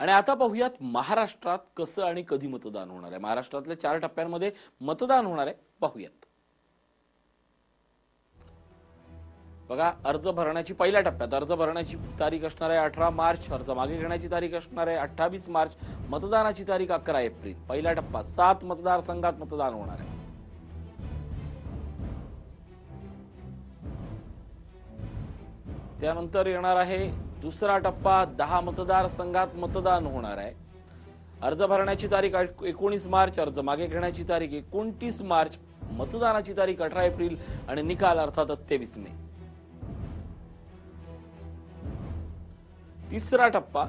आणि आता पाहूयात महाराष्ट्रात कसं आणि कधी मतदान होणार आहे. महाराष्ट्रातल्या चार टप्प्यांमध्ये मतदान होणार आहे. पाहूयात. बघा अर्ज भरण्याची पहिल्या टप्प्यात. अर्ज भरण्याची तारीख असणार आहे अठरा मार्च. अर्ज मागे घेण्याची तारीख असणार आहे अठ्ठावीस मार्च. मतदानाची तारीख अकरा एप्रिल. पहिला टप्पा सात मतदारसंघात मतदान होणार आहे. त्यानंतर येणार आहे दुसरा टप्पा दहा मतदारसंघात मतदान होणार आहे. अर्ज भरण्याची तारीख एकोणीस मार्च अर्ज मागे घेण्याची तारीख एकोणतीस मार्च मतदानाची तारीख अठरा एप्रिल आणि निकाल अर्थात तेवीस मे. तिसरा टप्पा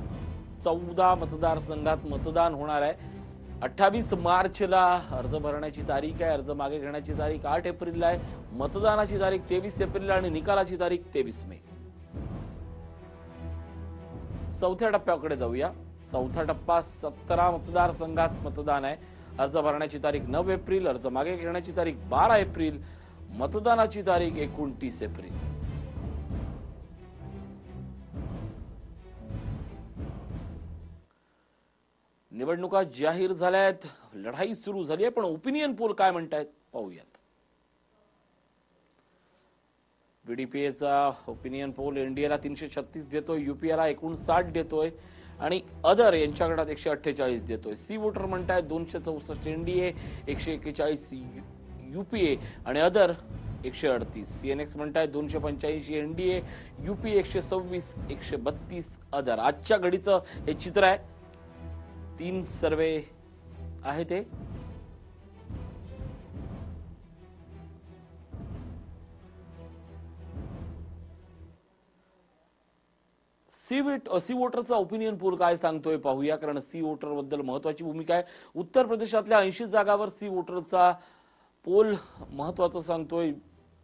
चौदा मतदारसंघात मतदान होणार आहे. अठ्ठावीस मार्चला अर्ज भरण्याची तारीख आहे अर्ज मागे घेण्याची तारीख आठ एप्रिलला आहे. मतदानाची तारीख तेवीस एप्रिल आणि निकालाची तारीख तेवीस मे. चौथ्या टप्प्याकडे जाऊया. चौथा टप्पा सतरा मतदारसंघात मतदान आहे. अर्ज भरण्याची तारीख नऊ एप्रिल अर्ज मागे घेण्याची तारीख बारा एप्रिल मतदानाची तारीख एकोणतीस एप्रिल. निवडणुका जाहीर झाल्या आहेत लढाई सुरू झाली आहे पण ओपिनियन पोल काय म्हणतायत? पाहूयात. बीडीपीएचा ओपिनियन पोल एनडीएला तीनशे छत्तीस देतोय युपीएला एकोणसाठ देतोय आणि अदर यांच्याकडे एकशे अठ्ठेचाळीस देतोय. सी वोटर म्हणताय दोनशे चौसष्ट एनडीए एकशे एक्केचाळीस युपीए आणि अदर एकशे अडतीस. सीएनएक्स म्हणताय दोनशे पंच्याऐंशी एनडीए युपी एकशे सव्वीस एकशे बत्तीस अदर आजच्या घडीचं हे चित्र आहे. तीन सर्वे आहे ते सी विट सी वोटरचा ओपिनियन पोल काय सांगतोय पाहूया कारण सी वोटरबद्दल महत्वाची भूमिका आहे. उत्तर प्रदेशातल्या ऐंशी जागावर सी वोटरचा पोल महत्त्वाचा सांगतोय.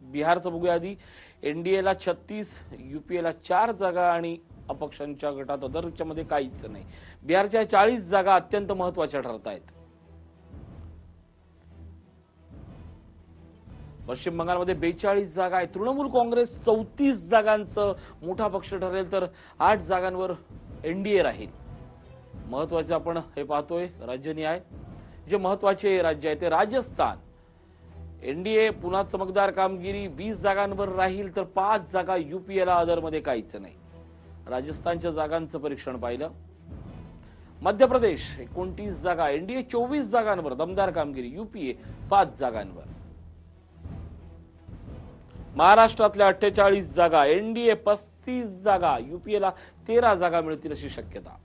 बिहारचं बघूया आधी. एनडीएला छत्तीस युपीएला चार जागा आणि अपक्षांच्या गटात अदरच्या मध्ये काहीच नाही. बिहारच्या चाळीस जागा अत्यंत महत्त्वाच्या ठरत आहेत पश्चिम बंगालमध्ये बेचाळीस जागा आहे तृणमूल काँग्रेस चौतीस जागांचं मोठा पक्ष ठरेल तर आठ जागांवर एनडीए राहील. महत्वाचं आपण हे पाहतोय राज्य न्याय. जे महत्त्वाचे राज्य आहे ते राजस्थान. एनडीए पुन्हा चमकदार कामगिरी वीस जागांवर राहील तर पाच जागा युपीएला अदरमध्ये काहीच नाही. राजस्थानच्या जागांचं परीक्षण पाहिलं. मध्य प्रदेश एकोणतीस जागा एनडीए चोवीस जागांवर दमदार कामगिरी युपीए पाच जागांवर. महाराष्ट्रातल्या अठ्ठेचाळीस जागा एनडीए पस्तीस जागा युपीएला तेरा जागा मिळतील अशी शक्यता.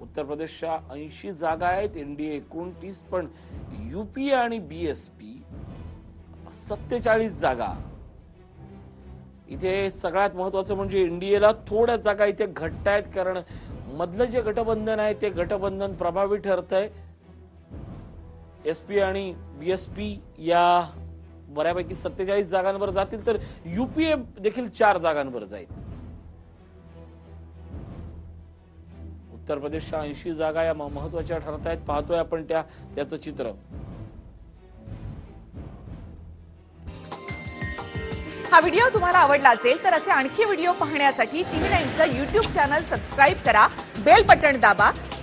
उत्तर प्रदेशच्या ऐंशी जागा आहेत एनडीए एकोणतीस पण युपीए आणि बीएसपी सत्तेचाळीस जागा. इथे सगळ्यात महत्वाचं म्हणजे एनडीएला थोड्या जागा इथे घट्ट आहेत कारण मधलं जे गटबंधन आहे ते गटबंधन प्रभावी ठरत एस पी आणि बीएसपी या बऱ्यापैकी सत्तेचाळीस जागांवर जातील तर युपीए देखील चार जागांवर जाईल. उत्तर प्रदेशच्या ऐंशी जागा या महत्त्वाच्या ठरत आहेत. पाहतोय आपण त्या त्याचं चित्र. हा व्हिडिओ तुम्हाला आवडला असेल तर असे आणखी व्हिडिओ पाहण्यासाठी टीव्ही नाईनचं युट्यूब चॅनल सबस्क्राईब करा. बेल बटन दाबा.